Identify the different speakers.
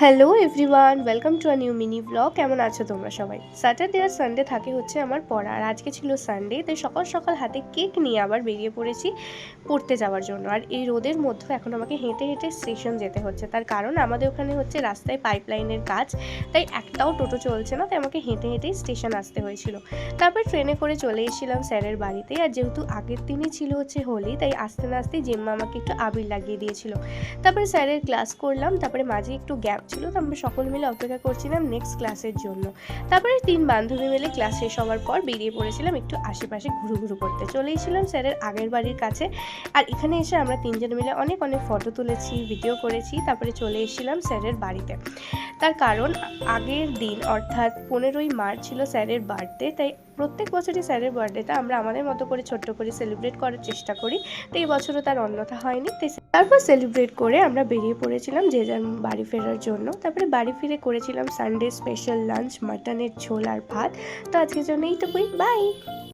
Speaker 1: Hello everyone welcome to a new mini blog কেমন আছো তোমরা সবাই? স্যাটারডে আর সানডে থাকে হচ্ছে আমার পড়া। আর আজকে ছিল সানডে তাই সকাল সকাল হাতে কেক নিয়ে আবার বেরিয়ে পড়েছি পড়তে যাওয়ার জন্য। আর এই রোদের মধ্যে এখন আমাকে হেঁটে হেঁটে স্টেশন যেতে হচ্ছে। তার কারণ আমাদের ওখানে হচ্ছে রাস্তায় পাইপলাইনের কাজ, তাই একটাও টোটো চলছে না, তাই আমাকে হেঁটে হেঁটেই স্টেশন আসতে হয়েছিল। তারপর ট্রেনে করে চলে এসেছিলাম স্যারের বাড়িতে। আর যেহেতু আগের দিনই ছিল হচ্ছে হোলি, তাই আসতে না আসতেই জেম্মা আমাকে একটু আবির লাগিয়ে দিয়েছিল। তারপরে স্যারের ক্লাস করলাম, তারপরে মাঝে একটু গ্যাপ ছিল তো আমরা সকল মিলে অপেক্ষা করছিলাম নেক্সট ক্লাসের জন্য। তারপরে তিন বান্ধবী মিলে ক্লাস শেষ হওয়ার পর বেরিয়ে পড়েছিলাম একটু আশেপাশে ঘুরু ঘুরু করতে চলেইছিলাম স্যারের আগের বাড়ির কাছে। আর এখানে এসে আমরা তিনজন মিলে অনেক অনেক ফটো তুলেছি ভিডিও করেছি। তারপরে চলে এসেছিলাম স্যারের বাড়িতে। তার কারণ আগের দিন, অর্থাৎ পনেরোই মার্চ ছিল স্যারের বার্থডে তাই প্রত্যেক বছরই স্যারের বার্থডেটা আমরা আমাদের মতো করে ছোট্ট করে সেলিব্রেট করার চেষ্টা করি। তো এই বছরও তার অন্যথা হয়নি। তারপর সেলিব্রেট করে আমরা বেরিয়ে পড়েছিলাম যে যার বাড়ি ফেরার জন্য। তারপরে বাড়ি ফিরে করেছিলাম সানডে স্পেশাল লাঞ্চ মাটনের ঝোল আর ভাত। তো আজকের জন্য এইটুকুই। বাই